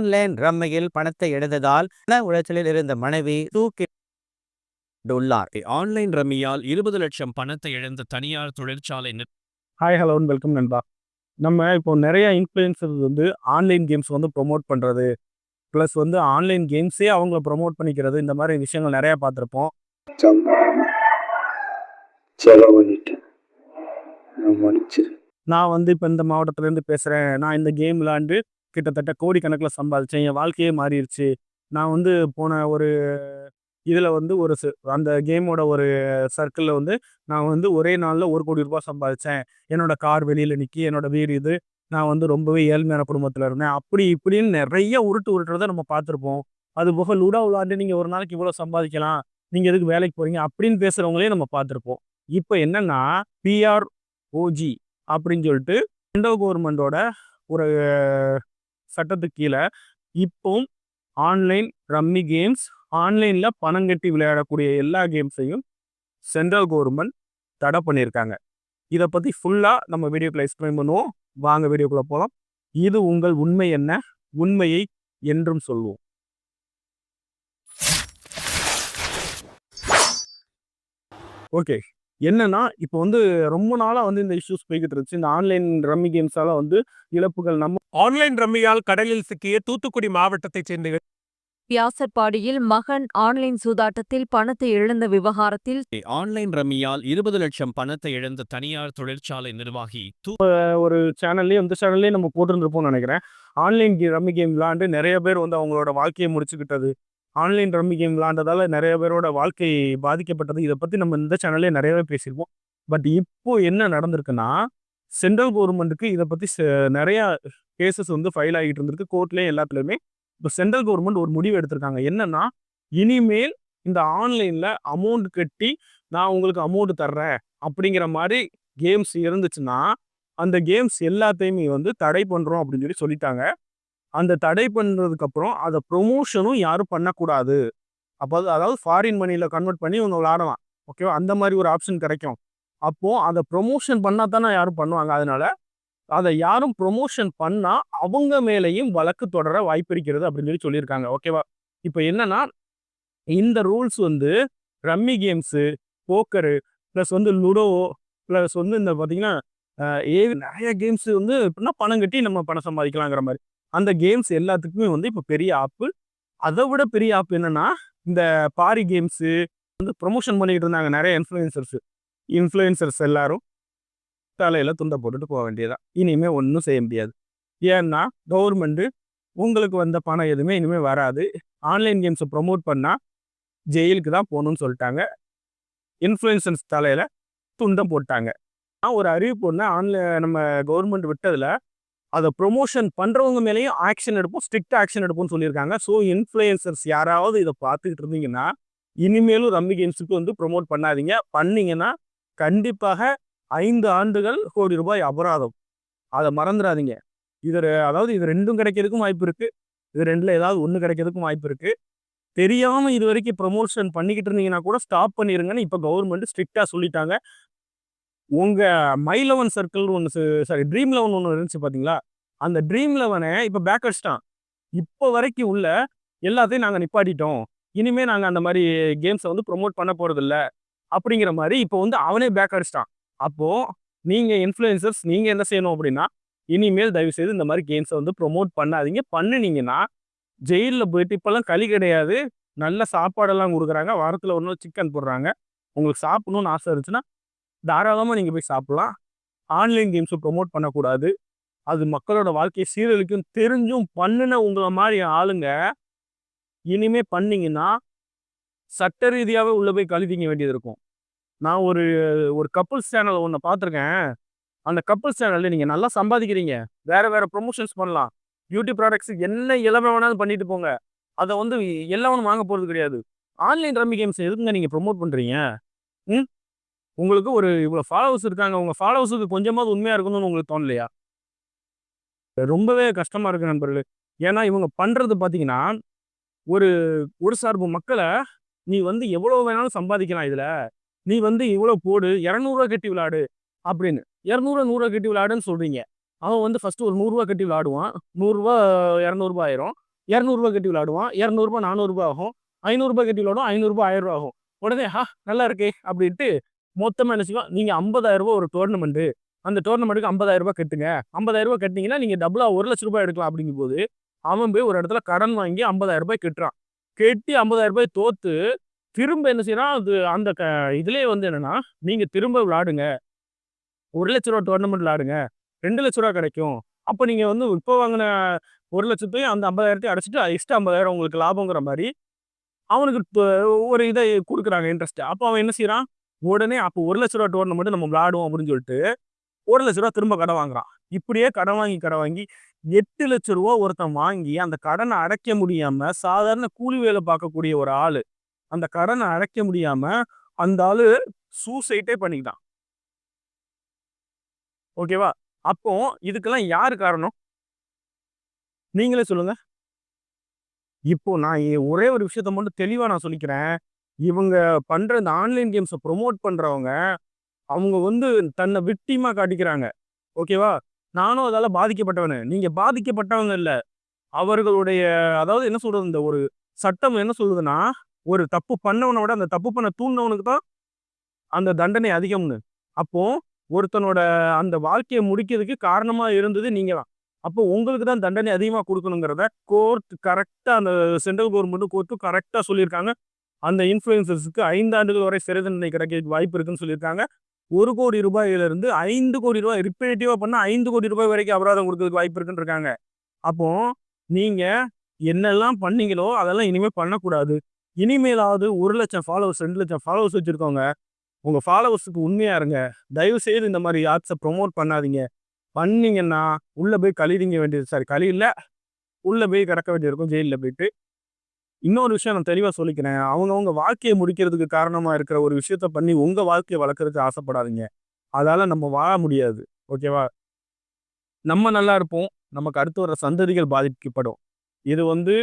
Online ரம்மியில் பணத்தை இழந்ததால் மன உளைச்சலில் இருந்த மனைவி தூக்கி உள்ளார். ஆன்லைன் ரம்மியால் இருபது லட்சம் பணத்தை இழந்த தனியார் தொழிற்சாலை ஹாய் ஹலோ வெல்கம் நண்பா. நம்ம இப்போ நிறைய இன்ஃப்ளூயன்சர்ஸ் வந்து ஆன்லைன் கேம்ஸ் வந்து ப்ரொமோட் பண்ணுறது ப்ளஸ் வந்து ஆன்லைன் கேம்ஸே அவங்கள ப்ரொமோட் பண்ணிக்கிறது இந்த மாதிரி விஷயங்கள் நிறையா பார்த்துருப்போம். நான் வந்து இப்போ இந்த மாவட்டத்துலேருந்து பேசுகிறேன் நான் இந்த கேம் விளாண்டு கிட்டத்தட்ட கோடிக்கணக்கில் சம்பாதிச்சேன். என் வாழ்க்கையே மாறிடுச்சு நான் வந்து போன ஒரு இதில் வந்து ஒரு அந்த கேமோட ஒரு சர்க்கிளில் வந்து நான் வந்து ஒரே நாளில் ஒரு கோடி ரூபாய் சம்பாதிச்சேன். என்னோட கார் வெளியில் நிற்கி என்னோட வீடு இது. நான் வந்து ரொம்பவே ஏழ்மையான குடும்பத்தில் இருந்தேன். அப்படி இப்படின்னு நிறைய உருட்டு உருட்டுறதை நம்ம பார்த்துருப்போம். அது போக லூடா விளாண்டு நீங்கள் ஒரு நாளைக்கு இவ்வளோ சம்பாதிக்கலாம். நீங்கள் எதுக்கு வேலைக்கு போகிறீங்க? அப்படின்னு பேசுகிறவங்களையும் நம்ம பார்த்துருப்போம். இப்போ என்னென்னா பிஆர் ஓஜி அப்படின்னு சொல்லிட்டு சென்ட்ரல் கவர்மெண்டோட ஒரு சட்டத்துக்கு கீழே இப்போ ஆன்லைன் ரம்மி கேம்ஸ் ஆன்லைனில் பணம் கட்டி விளையாடக்கூடிய எல்லா கேம்ஸையும் சென்ட்ரல் கவர்மெண்ட் தடை பண்ணியிருக்காங்க. இதை பற்றி ஃபுல்லாக நம்ம வீடியோக்குள்ளே எக்ஸ்பிளைன் பண்ணுவோம். வாங்க வீடியோக்குள்ளே போகலாம் இது உங்கள் உண்மை என்ன? உண்மையை என்றும் சொல்வோம். ஓகே என்னன்னா இப்போ வந்து ரொம்ப நாளாக வந்து இந்த இஷ்யூஸ் போய்கிட்டு இருந்துச்சு. இந்த ஆன்லைன் ரம்மி கேம்ஸால வந்து இழப்புகள் நம்ம ஆன்லைன் ரம்மியால் கடலில் சிக்கிய தூத்துக்குடி மாவட்டத்தைச் சேர்ந்த வியாசர்பாடியில் மகன் ஆன்லைன் சூதாட்டத்தில் பணத்தை இழந்த விவகாரத்தில் ஆன்லைன் ரம்மியால் இருபது லட்சம் பணத்தை இழந்த தனியார் தொழிற்சாலை நிர்வாகி ஒரு சேனல்லையும் இந்த சேனல்லையும் நம்ம போட்டிருந்திருப்போம்னு நினைக்கிறேன். ஆன்லைன் ரம்மி கேம் விளாண்டு நிறைய பேர் வந்து அவங்களோட வாழ்க்கையை முடிச்சுக்கிட்டது. ஆன்லைன் ரம்மி கேம் விளாண்டதால நிறைய பேரோட வாழ்க்கை பாதிக்கப்பட்டது. இதை பற்றி நம்ம இந்த சேனல்லே நிறையவே பேசியிருப்போம் பட் இப்போ என்ன நடந்திருக்குன்னா சென்ட்ரல் கவர்மெண்ட்டுக்கு இதை பற்றி நிறையா கேசஸ் வந்து ஃபைல் ஆகிட்டு இருந்திருக்கு. கோர்ட்லேயும் எல்லாத்துலேயுமே இப்போ சென்ட்ரல் கவர்மெண்ட் ஒரு முடிவு எடுத்திருக்காங்க. என்னன்னா இனிமேல் இந்த ஆன்லைனில் அமௌண்ட் கட்டி நான் உங்களுக்கு அமௌண்ட் தர்றேன் அப்படிங்கிற மாதிரி கேம்ஸ் இருந்துச்சுன்னா அந்த கேம்ஸ் எல்லாத்தையுமே வந்து தடை பண்ணுறோம் அப்படின்னு சொல்லி சொல்லிட்டாங்க. அந்த தடை பண்ணுறதுக்கு அப்புறம் அதை ப்ரொமோஷனும் யாரும் பண்ணக்கூடாது. அப்போ அதாவது ஃபாரின் மணியில் கன்வெர்ட் பண்ணி இவங்க விளாடலாம். ஓகேவா அந்த மாதிரி ஒரு ஆப்ஷன் கிடைக்கும். அப்போது அதை ப்ரொமோஷன் பண்ணால் தானே யாரும் பண்ணுவாங்க. அதனால அதை யாரும் ப்ரொமோஷன் பண்ணால் அவங்க மேலேயும் வழக்கு தொடர வாய்ப்பு இருக்கிறது அப்படின்னு சொல்லி சொல்லியிருக்காங்க. ஓகேவா இப்போ என்னன்னா இந்த ரூல்ஸ் வந்து ரம்மி கேம்ஸு போக்கரு ப்ளஸ் வந்து லுடோவோ ப்ளஸ் வந்து இந்த பார்த்தீங்கன்னா ஏ நிறைய கேம்ஸ் வந்து எப்படின்னா பணம் கட்டி நம்ம பணம் சம்பாதிக்கலாங்கிற மாதிரி. அந்த கேம்ஸ் எல்லாத்துக்குமே வந்து இப்போ பெரிய ஆப்பு அதை விட பெரிய ஆப் என்னன்னா இந்த பாரி கேம்ஸு வந்து ப்ரொமோஷன் பண்ணிக்கிட்டு இருந்தாங்க நிறைய இன்ஃப்ளூயன்சர்ஸ் இன்ஃப்ளூயன்சர்ஸ் எல்லாரும் தலையில் துண்டை போட்டுட்டு போக வேண்டியதான் இனிமேல் ஒன்றும் செய்ய முடியாது. ஏன்னா கவர்மெண்ட்டு உங்களுக்கு வந்த பணம் எதுவுமே இனிமேல் வராது. ஆன்லைன் கேம்ஸை ப்ரொமோட் பண்ணால் ஜெயிலுக்கு தான் போகணும்னு சொல்லிட்டாங்க. இன்ஃப்ளூயன்சர்ஸ் தலையில் துண்டம் போட்டாங்க. நான் ஒரு அறிவிப்பு ஒன்று ஆன்லைன் நம்ம கவர்மெண்ட் விட்டதில் அதை ப்ரொமோஷன் பண்ணுறவங்க மேலேயும் ஆக்ஷன் எடுப்போம் ஸ்ட்ரிக்ட் ஆக்ஷன் எடுப்போம்னு சொல்லியிருக்காங்க. ஸோ இன்ஃப்ளூயன்சர்ஸ் யாராவது இதை பார்த்துக்கிட்டு இருந்தீங்கன்னா இனிமேலும் ரம்மி கேம்ஸுக்கு வந்து ப்ரொமோட் பண்ணாதீங்க. பண்ணீங்கன்னா கண்டிப்பாக ஐந்து ஆண்டுகள் கோடி ரூபாய் அபராதம். அதை மறந்துடாதீங்க. இது அதாவது இது ரெண்டும் கிடைக்கிறதுக்கும் வாய்ப்பு இருக்குது இது ரெண்டில் ஏதாவது ஒன்று கிடைக்கிறதுக்கும் வாய்ப்பு இருக்குது தெரியாமல் இது வரைக்கும் ப்ரொமோஷன் பண்ணிக்கிட்டு இருந்தீங்கன்னா கூட ஸ்டாப் பண்ணிருங்கன்னு இப்போ கவர்மெண்ட் ஸ்ட்ரிக்டாக சொல்லிட்டாங்க. உங்கள் மை லெவன் சர்க்கிள் ஒன்று சாரி ட்ரீம் லெவன் ஒன்று இருந்துச்சு பார்த்தீங்களா அந்த ட்ரீம் லெவனை இப்போ பேக் அடிச்சிட்டான். இப்போ வரைக்கும் உள்ள எல்லாத்தையும் நாங்கள் நிப்பாட்டிட்டோம். இனிமேல் நாங்கள் அந்த மாதிரி கேம்ஸை வந்து ப்ரொமோட் பண்ண போகிறதில்ல அப்படிங்கிற மாதிரி இப்போ வந்து அவனே பேக் அடிச்சிட்டான். அப்போது நீங்கள் இன்ஃப்ளூயன்சர்ஸ் நீங்கள் என்ன செய்யணும் அப்படின்னா இனிமேல் தயவு செய்து இந்த மாதிரி கேம்ஸை வந்து ப்ரொமோட் பண்ணாதீங்க. பண்ணினீங்கன்னா ஜெயிலில் போயிட்டு இப்போல்லாம் களி கிடையாது. நல்ல சாப்பாடெல்லாம் கொடுக்குறாங்க. வாரத்தில் ஒரு நாள் சிக்கன் போடுறாங்க. உங்களுக்கு சாப்பிடணும்னு ஆசை இருந்துச்சுன்னா தாராளமாக நீங்கள் போய் சாப்பிட்லாம். ஆன்லைன் கேம்ஸை ப்ரொமோட் பண்ணக்கூடாது. அது மக்களோட வாழ்க்கையை சீரழிக்கும் தெரிஞ்சும் பண்ணின உங்களை மாதிரி ஆளுங்க இனிமே பண்ணீங்கன்னா சட்ட ரீதியாகவே உள்ளே போய் கழுவிங்க வேண்டியது இருக்கும். நான் ஒரு ஒரு கப்புள்ஸ் சேனல் ஒன்று பார்த்துருக்கேன். அந்த கப்புள்ஸ் சேனலில் நீங்கள் நல்லா சம்பாதிக்கிறீங்க. வேறு வேறு ப்ரொமோஷன்ஸ் பண்ணலாம். பியூட்டி ப்ராடக்ட்ஸ் என்ன இளமை வேணாலும் பண்ணிட்டு போங்க. அதை வந்து எல்லாவனும் வாங்க போகிறது கிடையாது. ஆன்லைன் ரம்மி கேம்ஸ் எதுக்குங்க நீங்கள் ப்ரொமோட் பண்ணுறீங்க ம்? உங்களுக்கு ஒரு இவ்வளோ ஃபாலோவர்ஸ் இருக்காங்க. உங்கள் ஃபாலோவர்ஸுக்கு கொஞ்சமாவது உண்மையாக இருக்கணும்னு உங்களுக்கு தோணலையா? ரொம்பவே கஷ்டமாக இருக்கு நண்பர்களே. ஏன்னா இவங்க பண்ணுறது பார்த்தீங்கன்னா ஒரு ஒரு சார்பு மக்களை நீ வந்து எவ்வளோ வேணாலும் சம்பாதிக்கலாம் இதில். நீ வந்து இவ்வளோ போடு இரநூறுவா கட்டி விளாடு அப்படின்னு. இரநூறுவா நூறுரூவா கட்டி விளாடுன்னு சொல்கிறீங்க அவன் வந்து ஃபஸ்ட்டு ஒரு நூறுரூவா கட்டி விளாடுவான் நூறுரூவா இரநூறுபா ஆயிரும். இரநூறுபா கட்டி விளாடுவான் இரநூறுபா நானூறுபா ஆகும். ஐநூறுரூபா கட்டி விளாடும் ஐநூறுரூபா ஆயிரம் ரூபா ஆகும். உடனே ஹா நல்லா இருக்கே அப்படின்ட்டு மொத்தமாக என்ன செய்வோம்? நீங்கள் ஐம்பதாயிரம் ரூபா ஒரு டோர்னமெண்ட்டு அந்த டோர்னமெண்ட்டுக்கு ஐம்பதாயிரம் கட்டுங்க. ஐம்பதாயிரம் ரூபாய் கட்டிங்கன்னா நீங்கள் டபுளாக ஒரு லட்ச ரூபாய் எடுக்கலாம் அப்படிங்கும்போது அவன் போய் ஒரு இடத்துல கடன் வாங்கி ஐம்பதாயிரம் ரூபாய் கட்டுறான். கட்டி ஐம்பதாயிரம் ரூபாய் தோற்று திரும்ப என்ன செய்யறான்? அது அந்த க இதுலேயே வந்து என்னென்னா நீங்கள் திரும்ப விளாடுங்க. ஒரு லட்ச ரூபா டோர்னமெண்ட் விளாடுங்க. ரெண்டு லட்ச ரூபா கிடைக்கும். அப்போ நீங்கள் வந்து இப்போ வாங்கின ஒரு லட்சத்தையும் அந்த ஐம்பதாயிரத்தையும் அடைச்சிட்டு எக்ஸ்ட்ரா ஐம்பதாயிரம் உங்களுக்கு லாபங்கிற மாதிரி அவனுக்கு இப்போ ஒரு இதை கொடுக்குறாங்க இன்ட்ரெஸ்ட்டு அப்போ அவன் என்ன செய்கிறான் உடனே அப்போ ஒரு லட்ச ரூபா டோர்னமெண்ட் நம்ம விளாடுவோம் அப்படின்னு சொல்லிட்டு ஒரு லட்ச ரூபா திரும்ப கடன் வாங்குறான். இப்படியே கடன் வாங்கி கடன் வாங்கி எட்டு லட்ச ரூபா ஒருத்தன் வாங்கி அந்த கடனை அடைக்க முடியாம சாதாரண கூலி வேலை பார்க்கக்கூடிய ஒரு ஆளு அந்த கடனை அடைக்க முடியாம அந்த ஆளு சூசைட்டே பண்ணிக்கிட்டான். ஓகேவா அப்போ இதுக்கெல்லாம் யாரு காரணம்? நீங்களே சொல்லுங்க. இப்போ நான் ஒரே ஒரு விஷயத்த மட்டும் தெளிவா நான் சொல்லிக்கிறேன். இவங்க பண்ற இந்த ஆன்லைன் கேம்ஸை ப்ரொமோட் பண்றவங்க அவங்க வந்து தன்னை விக்டிமா காட்டிக்கிறாங்க. ஓகேவா நானும் அதால பாதிக்கப்பட்டவனு. நீங்க பாதிக்கப்பட்டவங்க இல்ல. அவர்களுடைய அதாவது என்ன சொல்றது இந்த ஒரு சட்டம் என்ன சொல்லுதுன்னா ஒரு தப்பு பண்ணவனை விட அந்த தப்பு பண்ண தூண்டினவனுக்கு தான் அந்த தண்டனை அதிகம்னு. அப்போ ஒருத்தனோட அந்த வாழ்க்கையை முடிக்கிறதுக்கு காரணமா இருந்தது நீங்க தான். அப்போ உங்களுக்கு தான் தண்டனை அதிகமாக கொடுக்கணுங்கிறத கோர்ட் கரெக்டாக அந்த சென்ட்ரல் கவர்மெண்ட்டும் கோர்ட்டும் கரெக்டாக சொல்லியிருக்காங்க. அந்த இன்ஃப்ளூயன்சர்ஸுக்கு ஐந்து ஆண்டுகள் வரை சிறை தண்டனை கிடைக்க வாய்ப்பு இருக்குன்னு சொல்லியிருக்காங்க. ஒரு கோடி ரூபாயிலிருந்து ஐந்து கோடி ரூபாய் ரிப்பேட்டிவாக பண்ணால் ஐந்து கோடி ரூபாய் வரைக்கும் அபராதம் கொடுக்கறதுக்கு வாய்ப்பு இருக்குன்னு இருக்காங்க. அப்போ நீங்கள் என்னெல்லாம் பண்ணீங்களோ அதெல்லாம் இனிமேல் பண்ணக்கூடாது. இனிமேலாவது ஒரு லட்சம் ஃபாலோவர்ஸ் ரெண்டு லட்சம் ஃபாலோவர்ஸ் வச்சுருக்கோங்க உங்கள் ஃபாலோவர்ஸுக்கு உண்மையாக இருங்க. தயவு செய்து இந்த மாதிரி ஆப்ஸை ப்ரொமோட் பண்ணாதீங்க. பண்ணிங்கன்னா உள்ளே போய் கழிதிங்க வேண்டியது சாரி கழியில் உள்ளே போய் கிடக்க வேண்டியிருக்கும் ஜெயிலில் போயிட்டு இன்னொரு விஷயம் நான் தெளிவாக சொல்லிக்கிறேன். அவங்கவுங்க வாழ்க்கையை முடிக்கிறதுக்கு காரணமாக இருக்கிற ஒரு விஷயத்த பண்ணி உங்கள் வாழ்க்கையை வளர்க்குறதுக்கு ஆசைப்படாதீங்க. அதால் நம்ம வாழ முடியாது. ஓகேவா? நம்ம நல்லா இருப்போம். நமக்கு அடுத்து வர சந்ததிகள் பாதிக்கப்படும். இது வந்து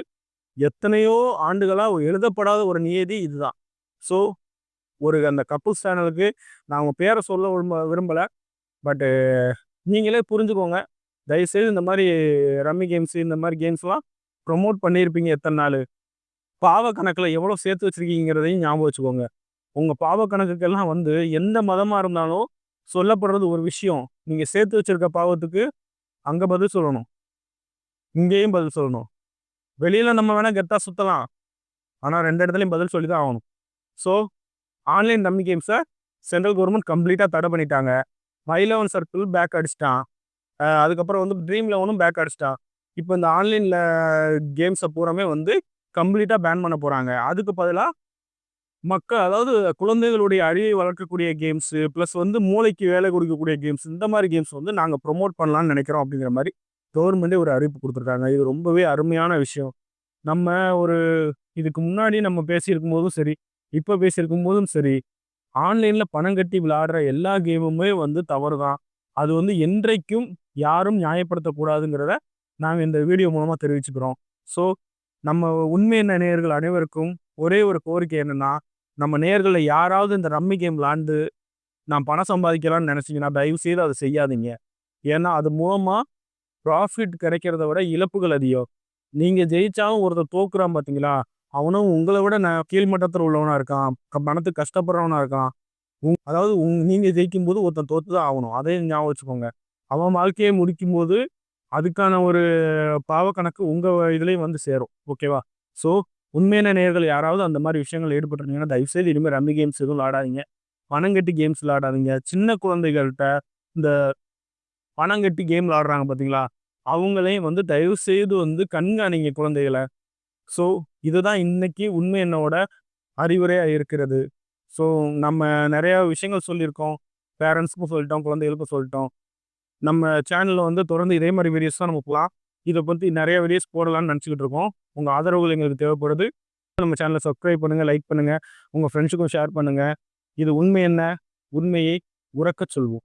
எத்தனையோ ஆண்டுகளாக எழுதப்படாத ஒரு நியதி இதுதான். ஸோ ஒரு அந்த கப்புள்ஸ் சேனலுக்கு நான் உங்கள் பேரை சொல்ல விரும்ப விரும்பலை. பட்டு நீங்களே புரிஞ்சுக்கோங்க. தயவுசெய்து இந்த மாதிரி ரம்மி கேம்ஸு இந்த மாதிரி கேம்ஸ்லாம் ப்ரொமோட் பண்ணியிருப்பீங்க எத்தனை நாள்? பாவ கணக்கில் எவ்வளோ சேர்த்து வச்சுருக்கீங்கிறதையும் ஞாபகம் வச்சுக்கோங்க. உங்கள் பாவ கணக்குக்கெல்லாம் வந்து எந்த மதமாக இருந்தாலும் சொல்லப்படுறது ஒரு விஷயம். நீங்கள் சேர்த்து வச்சிருக்க பாவத்துக்கு அங்கே பதில் சொல்லணும். இங்கேயும் பதில் சொல்லணும். வெளியில் நம்ம வேணால் கெத்தாக சுற்றலாம் ஆனால் ரெண்டு இடத்துலையும் பதில் சொல்லி தான் ஆகணும். ஸோ ஆன்லைன் ரம்மி கேம்ஸை சென்ட்ரல் கவர்மெண்ட் கம்ப்ளீட்டாக தடை பண்ணிட்டாங்க. மை லெவன் சர்க்கிள் பேக் அடிச்சிட்டான். அதுக்கப்புறம் வந்து ட்ரீம் லெவனும் பேக் அடிச்சிட்டான். இப்போ இந்த ஆன்லைனில் கேம்ஸை பூராமே வந்து கம்ப்ளீட்டாக பேன் பண்ண போகிறாங்க அதுக்கு பதிலாக மக்கள் அதாவது குழந்தைகளுடைய அறிவை வளர்க்கக்கூடிய கேம்ஸு ப்ளஸ் வந்து மூளைக்கு வேலை கொடுக்கக்கூடிய கேம்ஸ் இந்த மாதிரி கேம்ஸ் வந்து நாங்கள் ப்ரொமோட் பண்ணலான்னு நினைக்கிறோம் அப்படிங்கிற மாதிரி கவர்மெண்ட்டே ஒரு அறிவிப்பு கொடுத்துருக்காங்க. இது ரொம்பவே அருமையான விஷயம். நம்ம ஒரு இதுக்கு முன்னாடி நம்ம பேசியிருக்கும் போதும் சரி இப்போ பேசியிருக்கும் போதும் சரி ஆன்லைனில் பணம் கட்டி விளையாடுற எல்லா கேமுமே வந்து தவறு தான் அது வந்து என்றைக்கும் யாரும் நியாயப்படுத்தக்கூடாதுங்கிறத நாங்கள் இந்த வீடியோ மூலமாக தெரிவிச்சுக்கிறோம். ஸோ நம்ம உண்மை நேயர்கள் அனைவருக்கும் ஒரே ஒரு கோரிக்கை என்னென்னா நம்ம நேயர்களில் யாராவது இந்த ரம்மி கேம் விளாண்டு நான் பணம் சம்பாதிக்கலாம்னு நினச்சிங்கன்னா தயவு செய்து அதை செய்யாதீங்க. ஏன்னா அது மூலமாக ப்ராஃபிட் கிடைக்கிறத விட இழப்புகள் அதிகம். நீங்கள் ஜெயிச்சாலும் ஒருத்தர் தோக்குறான் பார்த்தீங்களா அவனும் உங்களை விட நான் கீழ்மட்டத்தில் உள்ளவனாக இருக்கான் பணத்துக்கு கஷ்டப்படுறவனாக இருக்கான். உங் அதாவது உங் நீங்கள் ஜெயிக்கும் போது ஒருத்தன் தோற்று தான் ஆகணும். அதையும் ஞாபகம் வச்சுக்கோங்க. அவன் வாழ்க்கையை முடிக்கும் போது அதுக்கான ஒரு பாவ கணக்கு உங்கள் இதுலேயும் வந்து சேரும். ஓகேவா ஸோ உண்மையான நேர்கள் யாராவது அந்த மாதிரி விஷயங்கள் ஈடுபட்டிருந்தீங்கன்னா தயவுசெய்து இனிமேல் ரம்மி கேம்ஸ் எதுவும் விளாடாதீங்க. பணம் கட்டி கேம்ஸ் விளாடாதீங்க. சின்ன குழந்தைகள்கிட்ட இந்த பணம் கட்டி கேம் விளாடுறாங்க பார்த்தீங்களா அவங்களையும் வந்து தயவு செய்து வந்து கண்காணிங்க குழந்தைகளை. ஸோ இதுதான் இன்னைக்கு உண்மை என்னோட அறிவுரையாக இருக்கிறது. ஸோ நம்ம நிறையா விஷயங்கள் சொல்லியிருக்கோம். பேரண்ட்ஸுக்கும் சொல்லிட்டோம் குழந்தைகளுக்கும் சொல்லிட்டோம். நம்ம சேனலில் வந்து தொடர்ந்து இதே மாதிரி வீடியோஸ் தான் நம்ம போகலாம் இதை பற்றி நிறைய வீடியோஸ் போடலாம்னு நினச்சிக்கிட்டு இருக்கோம். உங்கள் ஆதரவுகள் எங்களுக்கு தேவைப்படுது. நம்ம சேனலை சப்ஸ்கிரைப் பண்ணுங்கள் லைக் பண்ணுங்கள் உங்கள் ஃப்ரெண்ட்ஸுக்கும் ஷேர் பண்ணுங்கள் இது உண்மை என்ன? உண்மையை உறக்கச் சொல்வோம்.